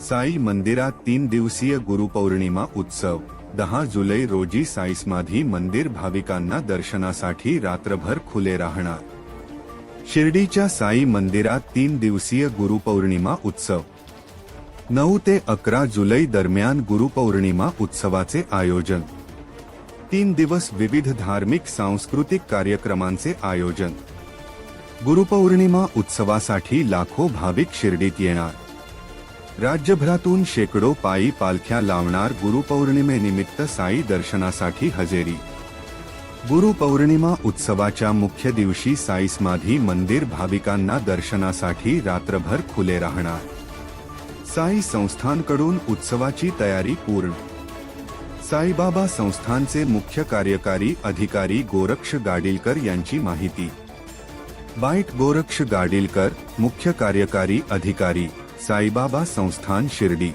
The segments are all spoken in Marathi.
साई मंदिरात तीन दिवसीय गुरुपौर्णिमा उत्सव. दहा जुलै रोजी साईस्माधी मंदिर भाविकांना दर्शनासाठी रात्रभर खुले राहणार. शिर्डीच्या साई मंदिरात तीन दिवसीय गुरुपौर्णिमा उत्सव. नऊ ते अकरा जुलै दरम्यान गुरुपौर्णिमा उत्सवाचे आयोजन. तीन दिवस विविध धार्मिक सांस्कृतिक कार्यक्रमांचे आयोजन. गुरुपौर्णिमा उत्सवासाठी लाखो भाविक शिर्डीत येणार. राज्यभरातून शेकडो पायी पालख्या लावणार गुरुपौर्णिमेनिमित्त साई दर्शनासाठी हजेरी. गुरुपौर्णिमा उत्सवाच्या मुख्य दिवशी साई समाधी मंदिर भाविकांना दर्शनासाठी रात्रभर खुले राहणार. साई संस्थांकडून उत्सवाची तयारी पूर्ण. साईबाबा संस्थानचे मुख्य कार्यकारी अधिकारी गोरक्ष गाडीलकर यांची माहिती. बाईट गोरक्ष गाडीलकर मुख्य कार्यकारी अधिकारी साईबाबा संस्थान शिर्डी.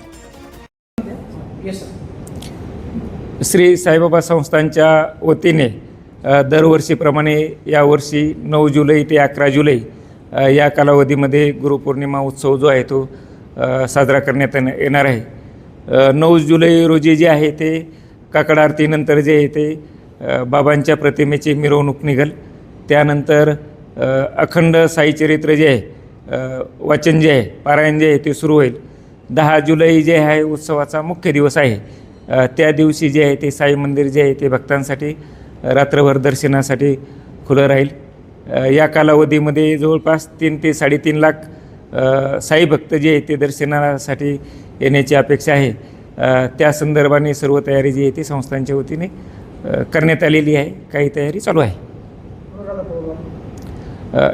येस सर श्री साईबाबा संस्थांच्या वतीने दरवर्षीप्रमाणे यावर्षी नऊ जुलै ते अकरा जुलै या कालावधीमध्ये गुरुपौर्णिमा उत्सव जो आहे तो साजरा करण्यात येण- येणार आहे. नऊ जुलै रोजी जे आहे ते काकड आरतीनंतर जे आहे ते बाबांच्या प्रतिमेची मिरवणूक निघेल. त्यानंतर अखंड साईचरित्र जे आहे वाचन जे आहे पारायण जे आहे ते सुरू होईल. दहा जुलै जे आहे उत्सवाचा मुख्य दिवस आहे. त्या दिवशी जे आहे ते साई मंदिर जे आहे ते भक्तांसाठी रात्रभर दर्शनासाठी खुलं राहील. या कालावधीमध्ये जवळपास तीन ते साडेतीन लाख साई भक्त जे आहे ते दर्शनासाठी येण्याची अपेक्षा आहे. त्या संदर्भाने सर्व तयारी जी आहे ती संस्थांच्या वतीने करण्यात आलेली आहे. काही तयारी चालू आहे.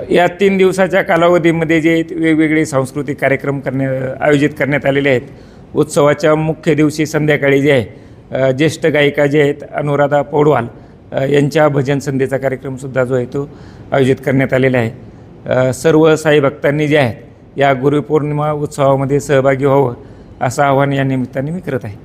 या तीन दिवसाच्या कालावधीमध्ये जे आहेत वेगवेगळे सांस्कृतिक कार्यक्रम करण्या आयोजित करण्यात आलेले आहेत उत्सवाच्या मुख्य दिवशी संध्याकाळी जे आहे ज्येष्ठ गायिका जे आहेत अनुराधा पौडवाल यांच्या भजन संध्येचा कार्यक्रमसुद्धा जो आहे तो आयोजित करण्यात आलेला आहे. सर्व साई भक्तांनी जे आहेत या गुरुपौर्णिमा उत्सवामध्ये सहभागी व्हावं असं आवाहन या निमित्ताने मी करत आहे.